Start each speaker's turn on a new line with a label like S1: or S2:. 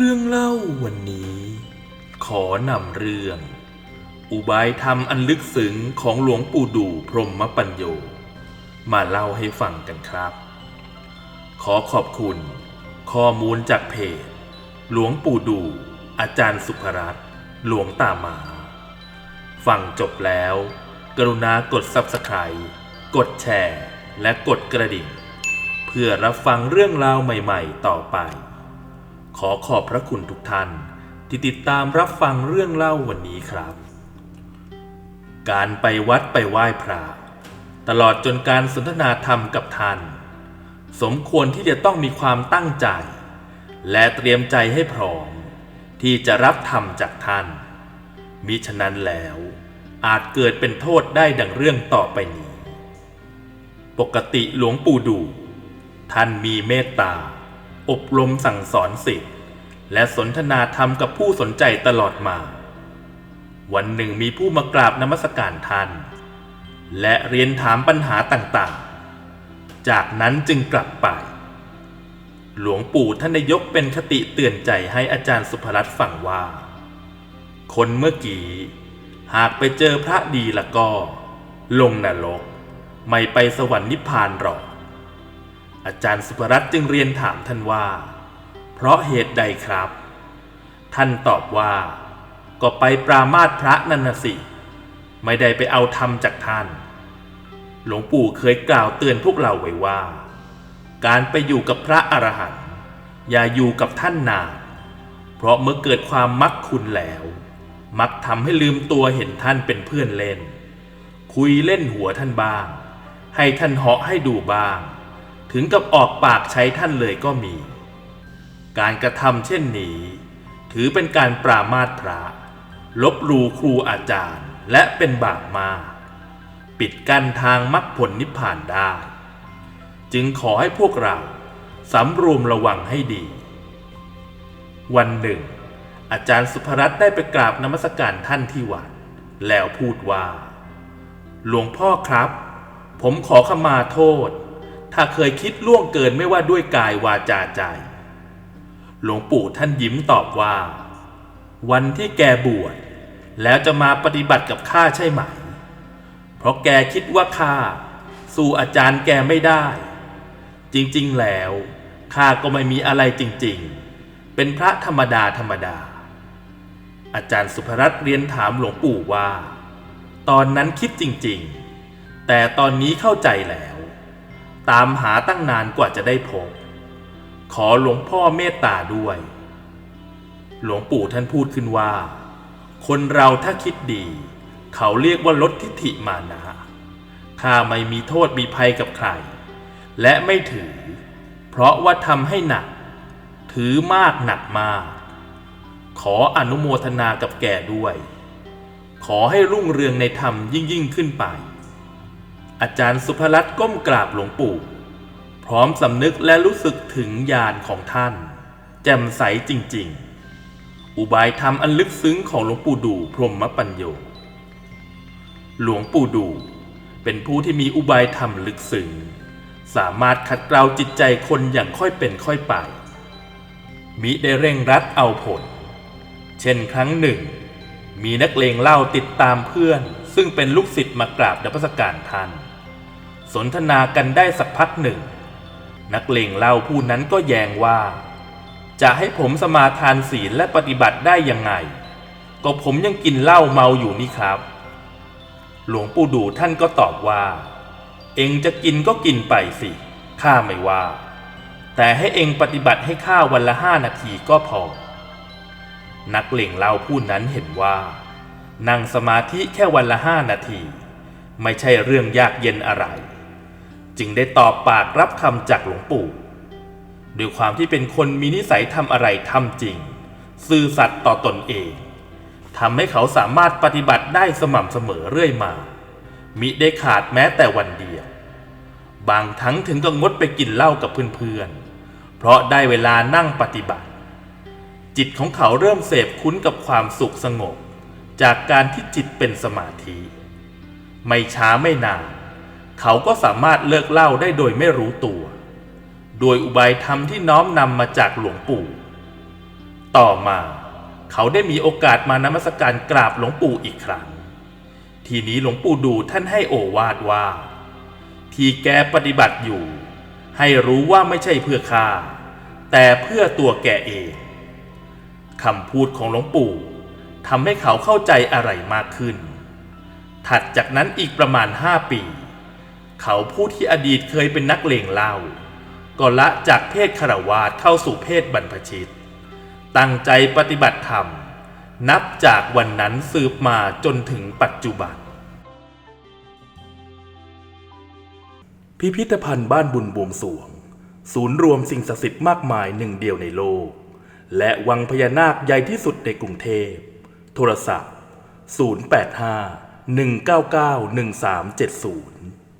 S1: เรื่องเล่าวันนี้ ขอนำเรื่อง อุบายธรรมอันลึกซึ้งของหลวงปู่ดูพรหมปัญโย มาเล่าให้ฟังกันครับ ขอขอบคุณ ข้อมูลจากเพจ หลวงปู่ดู อาจารย์สุภรัตน์หลวงตาหมา ฟังจบแล้ว กรุณากด Subscribe กดแชร์ และกดกระดิ่ง เพื่อรับฟังเรื่องราวใหม่ ๆ ต่อไป ขอขอบพระคุณทุกท่านที่ติดตามรับฟังเรื่องเล่าวันนี้ครับ การไปวัดไปไหว้พระ ตลอดจนการสนทนาธรรมกับท่าน สมควรที่จะต้องมีความตั้งใจ และเตรียมใจให้พร้อม ที่จะรับธรรมจากท่าน มิฉะนั้นแล้วอาจเกิดเป็นโทษได้ดังเรื่องต่อไปนี้ ปกติหลวงปู่ดู ท่านมีเมตตา อบรมสั่งสอนสิทธิ์และสนทนาธรรมกับผู้สนใจตลอดมา วันหนึ่งมีผู้มากราบนมัสการท่าน และเรียนถามปัญหาต่างๆ จากนั้นจึงกลับไป หลวงปู่ท่านได้ยกเป็นคติเตือนใจให้อาจารย์สุภรัตน์ฟังว่า คนเมื่อกี้หากไปเจอพระดีละก็ ลงนรก ไม่ไปสวรรค์นิพพานหรอก อาจารย์สุภรัตน์จึงเรียนถามท่านว่า เพราะเหตุใดครับ ท่านตอบว่า ก็ไปปรามาสพระนันนสิ ไม่ได้ไปเอาธรรมจากท่าน หลวงปู่เคยกล่าวเตือนพวกเราไว้ว่า การไปอยู่กับพระอรหันต์อย่าอยู่กับท่านนานเพราะเมื่อเกิดความมักคุณแล้ว มักทำให้ลืมตัวเห็นท่านเป็นเพื่อนเล่น คุยเล่นหัวท่านบ้าง ให้ท่านเหาะให้ดูบ้าง ถึงกับออกปากใช้ท่านเลยก็มี การกระทำเช่นนี้ ถือเป็นการปรามาสพระ ลบลูครูอาจารย์และเป็นบาปมากปิดกั้นทางมรรคผลนิพพานได้ จึงขอให้พวกเราสำรวมระวังให้ดี วันหนึ่ง อาจารย์สุภรัตน์ได้ไปกราบนมัสการท่านที่วัดแล้วพูดว่า หลวงพ่อครับ ผมขอขมาโทษ ถ้าเคยคิดล่วงเกินไม่ว่าด้วยกายวาจาใจ หลวงปู่ท่านยิ้มตอบว่า วันที่แกบวชแล้วจะมาปฏิบัติกับข้าใช่ไหม เพราะแกคิดว่าข้าสู้อาจารย์แกไม่ได้ จริงๆแล้วข้าก็ไม่มีอะไรจริงๆ เป็นพระธรรมดาธรรมดา อาจารย์สุภรัตน์เรียนถามหลวงปู่ว่า ตอนนั้นคิดจริงๆ แต่ตอนนี้เข้าใจแล้ว ตามหาตั้งนานกว่าจะได้พบ ขอหลวงพ่อเมตตาด้วย หลวงปู่ท่านพูดขึ้นว่า คนเราถ้าคิดดี เขาเรียกว่าลดทิฐิมานะข้าไม่มีโทษมีภัยกับใคร และไม่ถือ เพราะว่าทำให้หนัก ถือมากหนักมาก ขออนุโมทนากับแกด้วย ขอให้รุ่งเรืองในธรรมยิ่งยิ่งขึ้นไป อาจารย์สุภรัตน์ก้มกราบหลวงปู่ พร้อมสำนึกและรู้สึกถึงญาณของท่าน แจ่มใสจริง ๆ อุบายธรรมอันลึกซึ้งของหลวงปู่ดูพรหมปัญโยหลวงปู่ดูเป็นผู้ที่มีอุบายธรรมลึกซึ้งสามารถขัดเกลาจิตใจคนอย่างค่อยเป็นค่อยไป มิได้เร่งรัดเอาผล เช่นครั้งหนึ่ง มีนักเลงเล่าติดตามเพื่อน ซึ่งเป็นลูกศิษย์มากราบนมัสการท่าน สนทนากันได้สักพักหนึ่ง นักเลงเล่าผู้นั้นก็แย้งว่า จะให้ผมสมาทานศีลและปฏิบัติได้ยังไง ก็ผมยังกินเหล้าเมาอยู่นี่ครับ หลวงปู่ดูท่านก็ตอบว่า เองจะกินก็กินไปสิข้าไม่ว่า แต่ให้เองปฏิบัติให้ข้าวันละห้านาทีก็พอ นักเลงเล่าผู้นั้นเห็นว่า นั่งสมาธิแค่วันละห้านาที ไม่ใช่เรื่องยากเย็นอะไร จึงได้ตอบปากรับคำจากหลวงปู่ด้วยความที่เป็นคนมีนิสัยทำอะไรทำจริง ซื่อสัตย์ต่อตนเองทำให้เขาสามารถปฏิบัติได้สม่ำเสมอเรื่อยมา มิได้ขาดแม้แต่วันเดียว บางทั้งถึงก็งดไปกินเหล้ากับเพื่อนๆ เพราะได้เวลานั่งปฏิบัติ จิตของเขาเริ่มเสพคุ้นกับความสุขสงบ จากการที่จิตเป็นสมาธิ ไม่ช้าไม่นาน เขาก็สามารถเลิกเหล้าได้โดยไม่รู้ตัว โดยอุบายธรรมที่น้อมนำมาจากหลวงปู่ ต่อมาเขาได้มีโอกาสมานมัสการกราบหลวงปู่อีกครั้ง ทีนี้หลวงปู่ดูท่านให้โอวาดว่า ที่แกปฏิบัติอยู่ ให้รู้ว่าไม่ใช่เพื่อข้าแต่เพื่อตัวแกเองคำพูดของหลวงปู่ทำให้เขาเข้าใจอะไรมากขึ้น ถัดจากนั้นอีกประมาณห้าปี เขาผู้ที่อดีตเคยเป็นนักเลงเหล้าก็ละจากเพศคารวาสเข้าสู่เพศบรรพชิต ตั้งใจปฏิบัติธรรม นับจากวันนั้นสืบมาจนถึงปัจจุบัน พิพิธภัณฑ์บ้านบุญบวงสวง ศูนย์รวมสิ่งศักดิ์สิทธิ์มากมายหนึ่งเดียวในโลก และวังพญานาคใหญ่ที่สุดในกรุงเทพ โทรศัพท์ 085 199 1370